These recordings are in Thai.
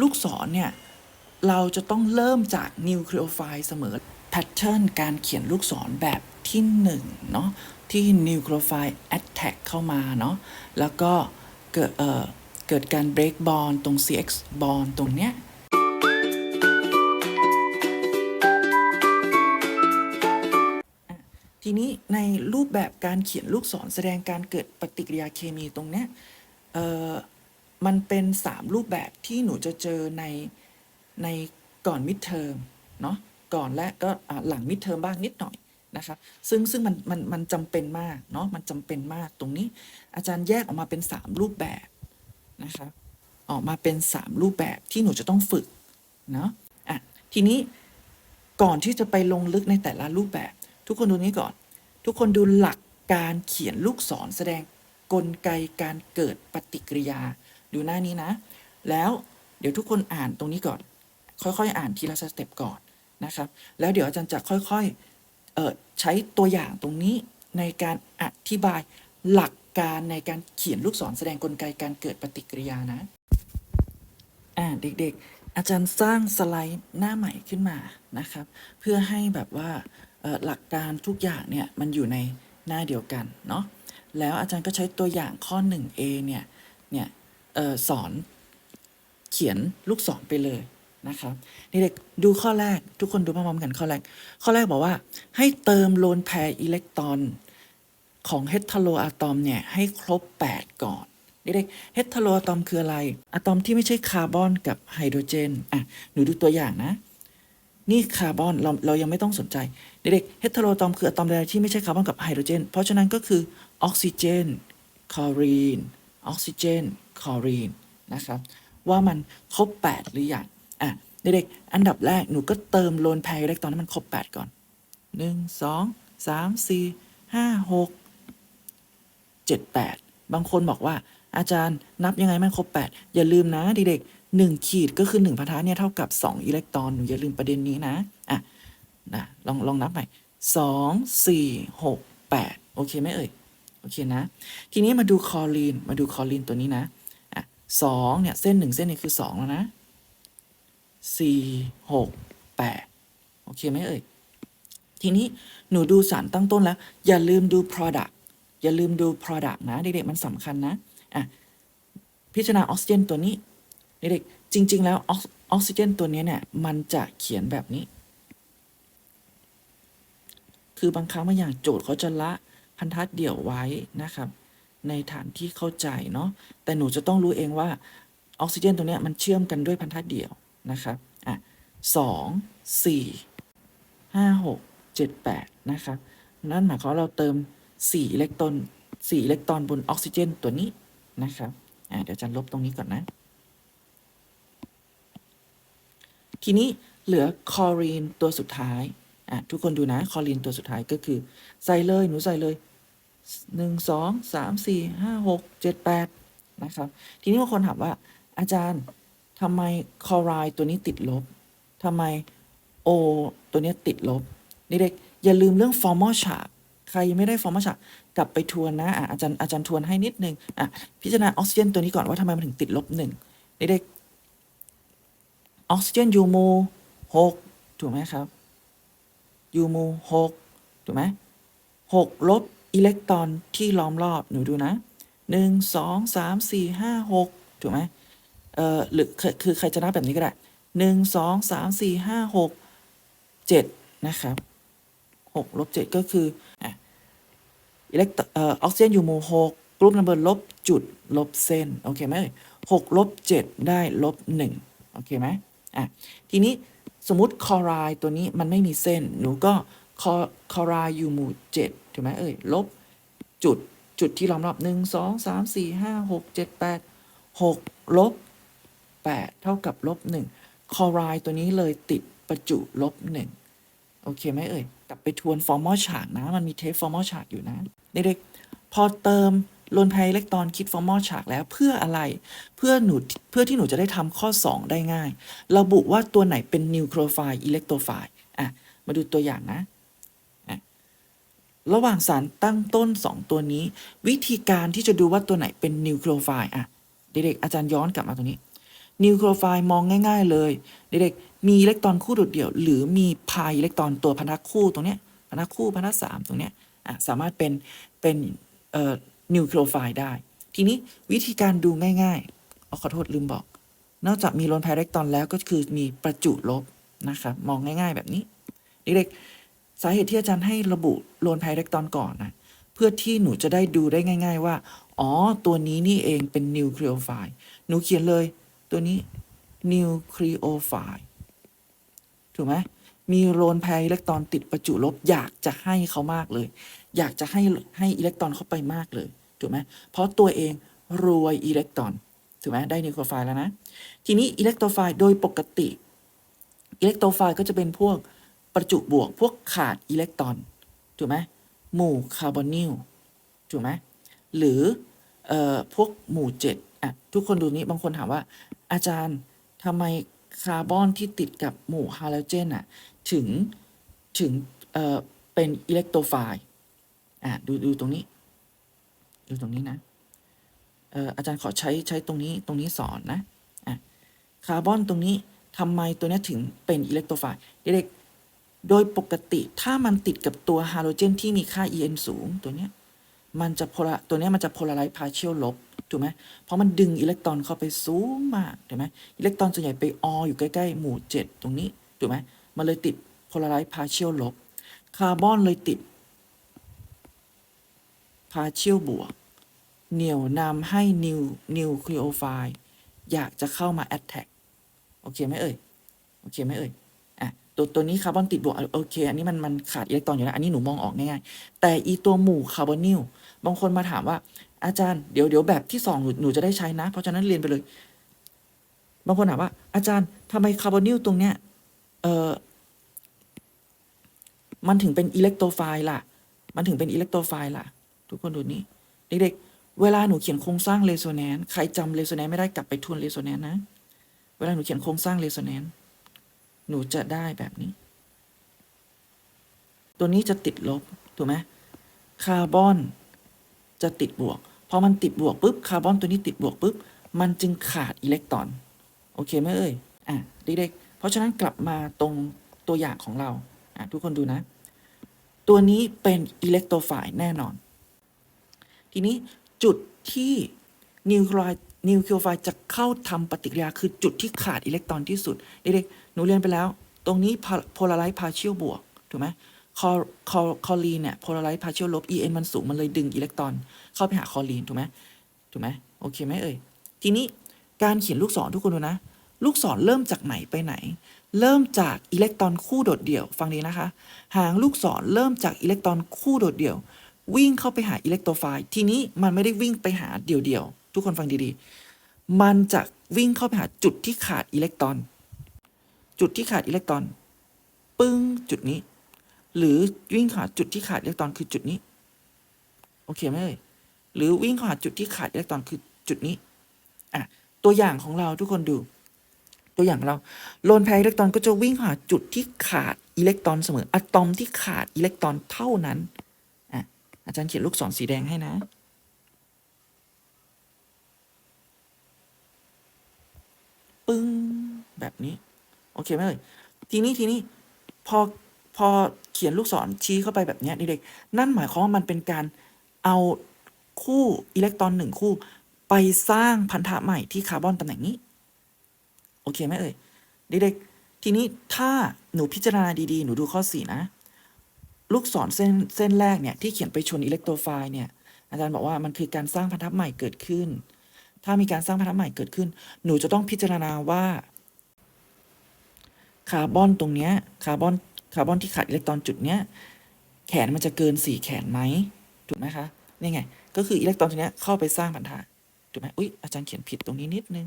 ลูกศรเนี่ย เราจะต้องเริ่มจากนิวคลีโอไฟล์เสมอแพทเทิร์นการเขียนลูกศรแบบที่1เนาะที่นิวคลีโอไฟล์ attack เข้ามาเนาะแล้วก็เกิดเอ่อเกิดการ break bond ตรง CX bond ตรงเนี้ยทีนี้ในรูปแบบการเขียนลูกศรแสดงการเกิดปฏิกิริยาเคมีตรงเนี้ยเอ่อ มันเป็น3รูปแบบที่หนูจะเจอในในก่อนมิดเทอมเนาะก่อนและก็หลังมิดเทอมบ้างนิดหน่อยนะครับซึ่งซึ่งมันมันมันจำเป็นมากเนาะมันจำเป็นมากตรงนี้ อาจารย์แยกออกมาเป็น 3 รูปแบบนะครับออกมาเป็น 3 รูปแบบที่หนูจะต้องฝึกเนาะอะทีนี้ก่อนที่จะไปลงลึกในแต่ละรูปแบบ ทุกคนดูนี้ก่อน ทุกคนดูหลักการเขียนลูกศรแสดงกลไกการเกิดปฏิกิริยา ดูหน้านี้นะ แล้วเดี๋ยวทุกคนอ่านตรงนี้ก่อน ค่อยๆ อ่านทีละสเต็ปก่อนนะครับ แล้วเดี๋ยวอาจารย์จะค่อยๆใช้ตัวอย่างตรงนี้ในการอธิบายหลักการในการเขียนลูกศรแสดงกลไกการเกิดปฏิกิริยานะ อ่าเด็กๆ อาจารย์สร้างสไลด์หน้าใหม่ขึ้นมานะครับ เพื่อให้แบบว่าหลักการทุกอย่างเนี่ยมันอยู่ในหน้าเดียวกันเนาะแล้วอาจารย์ก็ใช้ตัวอย่างข้อ 1a เนี่ยเนี่ย ออสอนเขียนลูกศรไปเลยนะครับเด็กดูข้อแรกทุกคนดูพร้อมๆกันข้อแรก ข้อแรกบอกว่าให้เติมโลนแพรอิเล็กตรอนของเฮตโรอะตอมเนี่ยให้ครบ 8 ก่อนนี่เด็กเฮตโรอะตอมคืออะไร อะตอมที่ไม่ใช่คาร์บอนกับไฮโดรเจนอะหนูดูตัวอย่างนะ นี่คาร์บอนเราเรายังไม่ต้องสนใจเด็กเฮตโรอะตอมคืออะตอมใดที่ไม่ใช่คาร์บอนกับไฮโดรเจนเพราะฉะนั้นก็คือออกซิเจนคลอรีนออกซิเจน คลอรีนนะครับ ว่ามันครบ 8 หรือยังอะเด็กๆอันดับแรกหนูก็เติมโลนแพรอิเล็กตรอนให้มันครบ 8 ก่อน 1 2 3 4 5 6เจ็ดแปดบางคนบอกว่าอาจารย์นับยังไงมันครบแปดอย่าลืมนะเด็กๆหนึ่งขีดก็คือหนึ่งพันธะเนี่ยเท่ากับสองอิเล็กตรอนหนูอย่าลืมประเด็นนี้นะอะนะลองลองนับใหม่สองสี่หกแปดโอเคไหมเอ่ย โอเคนะ ทีนี้มาดูคอลีน มาดูคอลีนตัวนี้นะ สองเนี่ย เส้นหนึ่งเส้นนี้คือสองแล้วนะสี่หกแปดโอเคไหมเอ่ย ทีนี้หนูดูสารตั้งต้นแล้ว อย่าลืมดู product อย่าลืมดู product นะ เด็กๆมันสำคัญนะ อะ พิจารณาออกซิเจนตัวนี้ เด็กๆจริง ๆ แล้วออกออกซิเจนตัวนี้เนี่ย มันจะเขียนแบบนี้ คือบางครั้งบางอย่างโจทย์เขาจะละพันธะเดี่ยวไว้นะครับ ในฐานที่เข้าใจเนาะแต่หนูจะต้องรู้เองว่าออกซิเจนตัวเนี้ยมันเชื่อมกันด้วยพันธะเดี่ยวนะครับอะสองสี่ห้าหกเจ็ดแปดนะครับนั่นหมายความว่าเราเติม4อิเล็กตรอน4อิเล็กตรอนบนออกซิเจนตัวนี้นะครับอ่าเดี๋ยวจะลบตรงนี้ก่อนนะ ทีนี้เหลือคอรีนตัวสุดท้ายอะทุกคนดูนะคอรีนตัวสุดท้ายก็คือใส่เลยหนูใส่เลย 1 2 3 4 5 6 7 8นะครับ ทีนี้บางคนถามว่า อาจารย์ทำไมคอรด์ตัวนี้ติดลบทำไมโอตัวนี้ติดลบนี่เด็กอย่าลืมเรื่องฟอร์มอลฉากใครยังไม่ได้ฟอร์มอลฉากกลับไปทวนนะอาจารย์อาจารย์ทวนให้นิดนึงอะพิจารณาออกซิเจนตัวนี้ก่อนว่าทำไมมันถึงติดลบหนึ่งนี่เด็กออกซิเจนยูโมหกถูกไหมครับยูโมหกถูกไหมหกลบ อิเล็กตรอนที่ล้อมรอบ หนูดูนะหนึ่งสองสามสี่ห้าหกถูกไหมเอ่อหรือคือใครจะนับแบบนี้ก็ได้หนึ่งสองสามสี่ห้าหกเจ็ดนะครับหกลบเจ็ดก็คืออะอิเล็กตรเอ่อออกซิเจนอยู่โมหกกรุ๊ปนัมเบอร์ลบจุดลบเส้น โอเคไหมหกลบเจ็ดได้ลบหนึ่งโอเคไหมอะ ทีนี้สมมติคอรายตัวนี้มันไม่มีเส้น หนูก็ คอคอราอยู่หมู่เจ็ดถูกไหมเอ่ยลบจุดจุดที่ล้อมรอบหนึ่งสองสามสี่ห้าหกเจ็ดแปดหกลบแปดเท่ากับลบหนึ่งคอรายตัวนี้เลยติดประจุลบหนึ่งโอเคไหมเอ่ยกลับไปทวนฟอร์มอลฉากนะ มันมีเทปฟอร์มอลฉากอยู่นะเด็กๆพอเติมโลนไพอิเล็กตรอนคิดฟอร์มอลฉากแล้วเพื่ออะไร เพื่อหนูเพื่อที่หนูจะได้ทำข้อ 2 ได้ง่าย ระบุว่าตัวไหนเป็นนิวโครไฟล์อิเล็กโทรไฟล์อะ มาดูตัวอย่างนะ ระหว่างสารตั้งต้น 2 ตัวนี้ วิธีการที่จะดูว่าตัวไหนเป็นนิวโครไฟล์อะเด็กๆอาจารย์ย้อนกลับมาตรงนี้นิวคลไฟล์มองง่าย ๆ เลยเด็กๆมีอิเล็กตรอนคู่โดดเดี่ยว หรือมีพายอิเล็กตรอนตัวพันธะคู่ตรงเนี้ยพันธะคู่พันธะสามตรงเนี้ยอะสามารถเป็นเป็นเอ่อนิวคลไฟล์ได้ ทีนี้วิธีการดูง่ายๆเอาขอโทษลืมบอก นอกจากมีโลนพายอิเล็กตรอนแล้วก็คือมีประจุลบนะครับมองง่าย ๆ แบบนี้เด็กๆ สาเหตุที่อาจารย์ให้ระบุโลนไพอิเล็กตรอนก่อนนะเพื่อที่หนูจะได้ดูได้ง่าย ๆ ว่า อ๋อ ตัวนี้นี่เองเป็นนิวคลีโอไฟล์หนูเขียนเลย ตัวนี้นิวคลีโอไฟล์ถูกไหมมีโลนแพรอิเล็กตรอนติดประจุลบ อยากจะให้เขามากเลย อยากจะให้ให้อิเล็กตรอนเข้าไปมากเลยถูกไหมเพราะตัวเองรวยอิเล็กตรอนถูกไหมได้นิวคลีโอไฟล์แล้วนะ ทีนี้อิเล็กโทรไฟล์โดยปกติอิเล็กโทรไฟล์ก็จะเป็นพวก ประจุบวกพวกขาดอิเล็กตรอนถูกไหมหมู่คาร์บอนิลถูกไหมหรืออพวกหมู่เจ็ดอะทุกคนดูนี้บางคนถามว่า อาจารย์ทำไมคาร์บอนที่ติดกับหมู่ฮาโลเจนอะถึงถึงเอ่อเป็นอิเล็กโทรไฟล์อะดูดูตรงนี้ ดูตรงนี้นะเอ่ออาจารย์ขอใช้ใช้ตรงนี้ตรงนี้สอนนะอะคาร์บอนตรงนี้ทำไมตัวนี้ถึงเป็นอิเล็กโทรไฟล์เด็กๆ โดยปกติถ้ามันติดกับตัวฮาโลเจนที่มีค่า En สูงตัวเนี้ยมันจะโพลาตัวเนี้ยมันจะโพลาไรซ์พาเชียลลบถูกไหมเพราะมันดึงอิเล็กตรอนเข้าไปสูงมากถูกไหมอิเล็กตรอนส่วนใหญ่ไปออยู่ใกล้ๆ หมู่ 7 ตรงนี้ถูกไหมมันเลยติดโพลาไรซ์พาเชียลลบ คาร์บอนเลยติดพาเชียลบวก เหนี่ยวนำให้นิวนิวคลีโอไฟล์อยากจะเข้ามาแอตแทกโอเคไหมเอ่ย โอเคไหมเอ่ย ตัวตัวนี้คาร์บอนติดบวกโอเค อันนี้มันมันขาดอิเล็กตรอนอยู่แล้วอันนี้หนูมองออกง่ายๆแต่อีตัวหมู่คาร์บอนิลบางคนมาถามว่า อาจารย์เดี๋ยวเดี๋ยวแบบที่สองหนูหนูจะได้ใช้นะ เพราะฉะนั้นเรียนไปเลย บางคนถามว่า อาจารย์ทำไมคาร์บอนิลตรงเนี้ยเออมันถึงเป็นอิเล็กโทรไฟล์ล่ะ มันถึงเป็นอิเล็กโทรไฟล์ล่ะ ทุกคนดูนี้เด็กๆ เวลาหนูเขียนโครงสร้างเรโซแนนซ์ใครจำเรโซแนนซ์ไม่ได้กลับไปทวนเรโซแนนซ์นะ เวลาหนูเขียนโครงสร้างเรโซแนนซ์ หนูจะได้แบบนี้ ตัวนี้จะติดลบ ถูกไหมคาร์บอนจะติดบวก พอมันติดบวกปุ๊บคาร์บอนตัวนี้ติดบวกปุ๊บ มันจึงขาดอิเล็กตรอน โอเคไหมเอ่ย อะเด็กๆ เพราะฉะนั้นกลับมาตรงตัวอย่างของเรา อะทุกคนดูนะ ตัวนี้เป็นอิเล็กโทรไฟล์แน่นอน ทีนี้จุดที่นิวคลีโอ นิวเคลีโอไฟจะเข้าทำปฏิกิริยาคือจุดที่ขาดอิเล็กตรอนที่สุดเด็กๆหนูเรียนไปแล้ว ตรงนี้โพลาไรซ์พาเชียลบวกถูกไหมคอคอคอลีนเนี่ยโพลาไรซ์พาเชียลลบ En มันสูงมันเลยดึงอิเล็กตรอน เข้าไปหาคอลีนถูกไหมถูกไหมโอเคไหมเอ่ยทีนี้การเขียนลูกศรทุกคนดูนะ ลูกศรเริ่มจากไหนไปไหน เริ่มจากอิเล็กตรอนคู่โดดเดี่ยว ฟังดีนะคะ หางลูกศรเริ่มจากอิเล็กตรอนคู่โดดเดี่ยว วิ่งเข้าไปหาอิเล็กโทรไฟล์ทีนี้มันไม่ได้วิ่งไปหาเดี่ยวๆ ทุกคนฟังดีๆ มันจะวิ่งเข้าไปหาจุดที่ขาดอิเล็กตรอน จุดที่ขาดอิเล็กตรอน ปึ้งจุดนี้ หรือวิ่งหาจุดที่ขาดอิเล็กตรอนคือจุดนี้ โอเคไหมเอ่ยหรือวิ่งหาจุดที่ขาดอิเล็กตรอนคือจุดนี้อะตัวอย่างของเราทุกคนดู ตัวอย่างของเราโลนแพรอิเล็กตรอนก็จะวิ่งหาจุดที่ขาดอิเล็กตรอนเสมออะตอมที่ขาดอิเล็กตรอนเท่านั้นอะอาจารย์เขียนลูกศรสีแดงให้นะ งแบบนี้ โอเคไหมเอ่ยทีนี้ทีนี้พอพอเขียนลูกศรชี้เข้าไปแบบนี้ยเด็กๆนั่นหมายความว่ามันเป็นการเอาคู่อิเล็กตรอนหนึ่งคู่ ไปสร้างพันธะใหม่ที่คาร์บอนตำแหน่งนี้ โอเคไหมเอ่ยเด็กๆทีนี้ถ้าหนูพิจารณาดีๆ หนูดูข้อสี่นะ ลูกศรเส้นเส้นแรกเนี่ยที่เขียนไปชนอิเล็กโทรไฟล์เนี่ยอาจารย์บอกว่ามันคือการสร้างพันธะใหม่เกิดขึ้น ถ้ามีการสร้างพันธะใหม่เกิดขึ้น หนูจะต้องพิจารณาว่าคาร์บอนตรงเนี้ยคาร์บอนคาร์บอนที่ขาดอิเล็กตรอนจุดเนี้ยแขนมันจะเกินสี่แขนไหมถูกไหมคะนี่ไง ก็คืออิเล็กตรอนตัวเนี้ยเข้าไปสร้างพันธะถูกไหมอุ๊ยอาจารย์เขียนผิดตรงนี้นิดนึง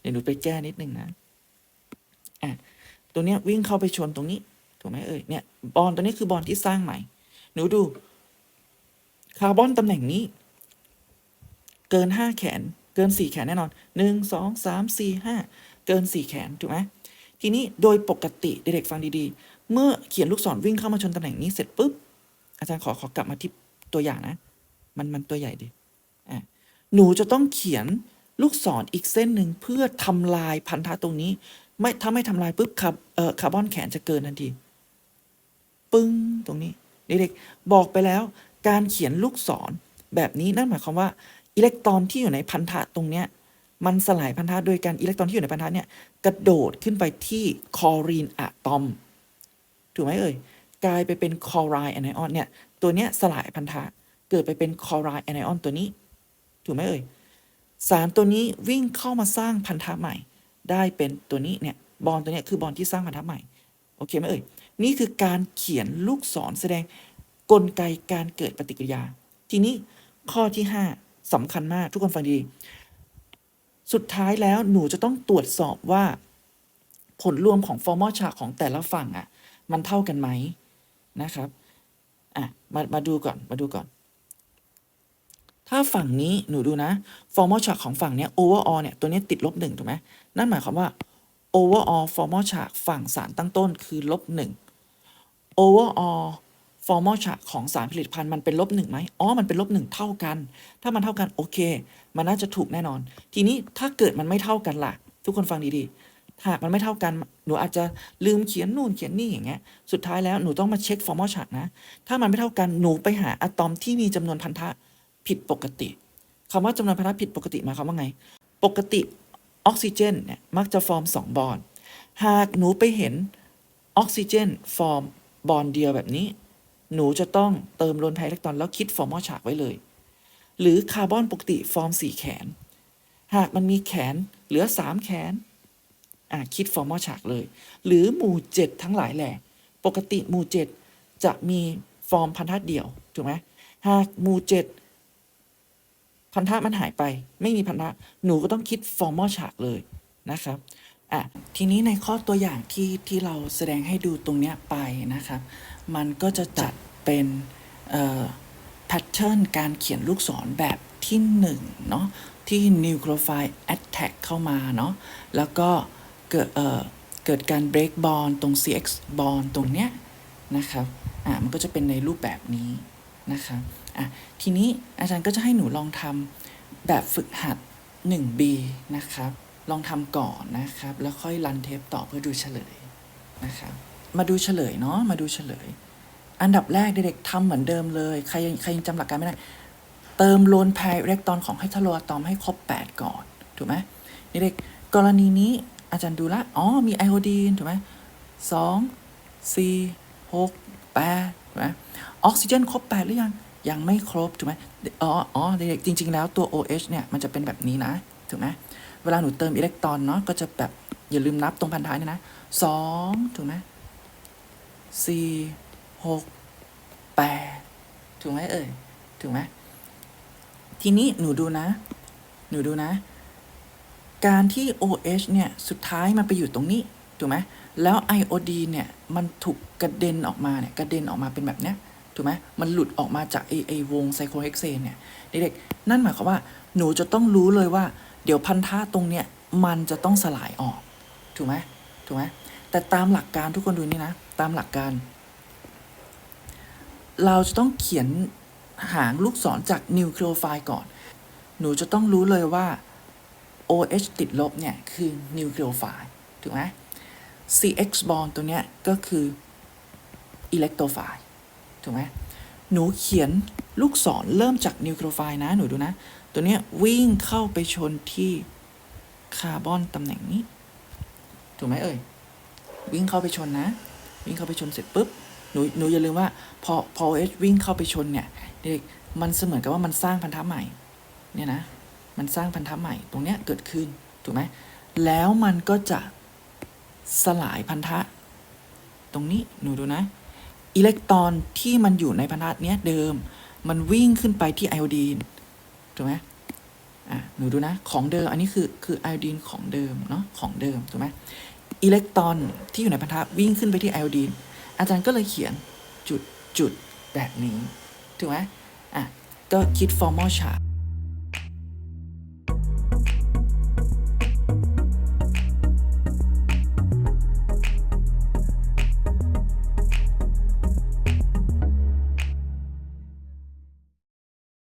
เดี๋ยวหนูไปแก้นิดนึงนะอะตัวเนี้ยวิ่งเข้าไปชนตรงนี้ถูกไหมเอ่ยเนี่ยบอลตัวนี้คือบอลที่สร้างใหม่ หนูดูคาร์บอนตำแหน่งนี้ เกินห้าแขน เกินสี่แขนแน่นอนหนึ่งสองสามสี่ห้าเกินสี่แขน ถูกไหมทีนี้โดยปกติเด็กๆฟังดีๆ เมื่อเขียนลูกศรวิ่งเข้ามาชนตำแหน่งนี้เสร็จปุ๊บ อาจารย์ขอขอกลับมาที่ตัวอย่างนะ มันมันตัวใหญ่ดิอะหนูจะต้องเขียนลูกศรอีกเส้นหนึ่งเพื่อทำลายพันธะตรงนี้ ไม่ถ้าไม่ทำลายปุ๊บคาร์เอ่อคาร์บอนแขนจะเกินทันที ปึ้งตรงนี้ เด็กๆบอกไปแล้ว การเขียนลูกศรแบบนี้นั่นหมายความว่า อิเล็กตรอนที่อยู่ในพันธะตรงเนี้ยมันสลายพันธะโดยการอิเล็กตรอนที่อยู่ในพันธะเนี่ยกระโดดขึ้นไปที่คลอรีนอะตอม ถูกไหมเอ่ยกลายไปเป็นคลอไรด์แอนไอออนเนี่ยตัวเนี้ยสลายพันธะเกิดไปเป็นคลอไรด์แอนไอออนตัวนี้ ถูกไหมเอ่ยสารตัวนี้วิ่งเข้ามาสร้างพันธะใหม่ ได้เป็นตัวนี้เนี่ยบอลตัวเนี้ยคือบอลที่สร้างพันธะใหม่โอเคไหมเอ่ยนี่คือการเขียนลูกศรแสดงกลไกการเกิดปฏิกิริยา ทีนี้ข้อที่ 5 สำคัญมากทุกคนฟังดี สุดท้ายแล้วหนูจะต้องตรวจสอบว่า ผลรวมของฟอร์มอลชาร์ตของแต่ละฝั่งอะ มันเท่ากันไหมนะครับอะมามาดูก่อนมาดูก่อน ถ้าฝั่งนี้หนูดูนะฟอร์มอลชาร์ตของฝั่งเนี้ย overall เนี่ยตัวนี้ติดลบหนึ่งถูกไหมนั่นหมายความว่า overall ฟอร์มอลชาร์ตฝั่งสารตั้งต้นคือลบหนึ่ง overall ฟอร์มอลชาร์ตของสารผลิตภัณฑ์มันเป็นลบหนึ่งไหมอ๋อ มันเป็นลบหนึ่งเท่ากัน ถ้ามันเท่ากันโอเค มันน่าจะถูกแน่นอน ทีนี้ถ้าเกิดมันไม่เท่ากันล่ะ ทุกคนฟังดีๆ หากมันไม่เท่ากัน หนูอาจจะลืมเขียนนู่นเขียนนี่อย่างเงี้ย สุดท้ายแล้วหนูต้องมาเช็คฟอร์มอลชาร์ตนะ ถ้ามันไม่เท่ากัน หนูไปหาอะตอมที่มีจำนวนพันธะผิดปกติคำว่าจำนวนพันธะผิดปกติหมายความว่าไง ปกติออกซิเจนเนี่ยมักจะฟอร์มสองบอลหากหนูไปเห็นออกซิเจนฟอร์มบอลเดียวแบบนี้ หนูจะต้องเติมลนแพอิเล็กตรอน แล้วคิดฟอร์มอฉากไว้เลย หรือคาร์บอนปกติฟอร์มสี่แขน หากมันมีแขนเหลือสามแขนอะคิดฟอร์มอฉากเลย หรือหมู่เจ็ดทั้งหลายแหล่ปกติหมู่เจ็ดจะมีฟอร์มพันธะเดี่ยวถูกไหมหากหมู่เจ็ดพันธะมันหายไป ไม่มีพันธะหนูก็ต้องคิดฟอร์มอฉากเลยนะครับ อะทีนี้ในข้อตัวอย่างที่ที่เราแสดงให้ดูตรงเนี้ยไปนะครับ มันก็จะจัดเป็นแพทเทิร์นการเขียนลูกศรแบบที่หนึ่งเนาะที่ nucleophile attack เข้ามาเนาะแล้วก็เกิดเอ่อเกิดการ break bond ตรง CX bond ตรงเนี้ยนะครับอะมันก็จะเป็นในรูปแบบนี้นะครับอะทีนี้อาจารย์ก็จะให้หนูลองทำแบบฝึกหัด 1B นะครับ ลองทำก่อนนะครับ แล้วค่อยรันเทปต่อเพื่อดูเฉลยนะครับ มาดูเฉลยเนาะมาดูเฉลย อันดับแรกเด็กๆทำเหมือนเดิมเลย ใครยังใครยังจำหลักการไม่ได้ เติมโลนแพรอิเล็กตรอนของไฮดรอะตอมให้ครบ 8 ก่อน ถูกไหมเด็กกรณีนี้อาจารย์ดูละ อ๋อ มีไอโอดีน ถูกไหมสองสี่หกแปดถูกไหมออกซิเจนครบ8หรือยัง ยังไม่ครบ ถูกไหมอ๋อ อ๋อ เด็กๆจริง ๆ แล้วตัว OH เนี่ย มันจะเป็นแบบนี้นะ ถูกไหม เวลาหนูเติมอิเล็กตรอนเนาะก็จะแบบอย่าลืมนับตรงพันท้ายเนี่ยนะสองถูกไหมสี่หกแปดถูกไหมเอ่ยถูกไหมทีนี้หนูดูนะ หนูดูนะ การที่ OH เนี่ย สุดท้ายมันไปอยู่ตรงนี้ ถูกไหมแล้วไอโอดีนเนี่ย มันถูกกระเด็นออกมาเนี่ย กระเด็นออกมาเป็นแบบเนี้ย ถูกไหมมันหลุดออกมาจากไอไอวงไซโคเฮกเซนเนี่ย เด็กๆ นั่นหมายความว่า หนูจะต้องรู้เลยว่า เดี๋ยวพันธะตรงเนี้ยมันจะต้องสลายออก ถูกไหมถูกไหมแต่ตามหลักการทุกคนดูนี่นะ ตามหลักการ เราจะต้องเขียนหางลูกศรจากนิวเคลียไฟล์ก่อน หนูจะต้องรู้เลยว่า OH ติดลบเนี่ยคือนิวเคลียไฟล์ถูกไหม CX bond ตัวเนี้ยก็คืออิเล็กโทรไฟล์ถูกไหมหนูเขียนลูกศรเริ่มจากนิวเคลียไฟล์นะ หนูดูนะ ตัวเนี้ยวิ่งเข้าไปชนที่คาร์บอนตำแหน่งนี้ ถูกไหมเอ่ย วิ่งเข้าไปชนนะ วิ่งเข้าไปชนเสร็จปุ๊บ หนูหนูอย่าลืมว่า พอพอเอชวิ่งเข้าไปชนเนี่ยเด็กมันเสมือนกับว่ามันสร้างพันธะใหม่ เนี่ยนะ มันสร้างพันธะใหม่ ตรงเนี้ยเกิดขึ้น ถูกไหม แล้วมันก็จะสลายพันธะ ตรงนี้หนูดูนะ อิเล็กตรอนที่มันอยู่ในพันธะเนี้ยเดิม มันวิ่งขึ้นไปที่ไอโอดีน ถูกไหมอะหนูดูนะ ของเดิม อันนี้คือคือไอโอดีนของเดิมเนาะของเดิมถูกไหมอิเล็กตรอนที่อยู่ในพันธะวิ่งขึ้นไปที่ไอโอดีนอาจารย์ก็เลยเขียนจุดจุดแบบนี้ถูกไหมอะก็คิดฟอร์มอลชาร์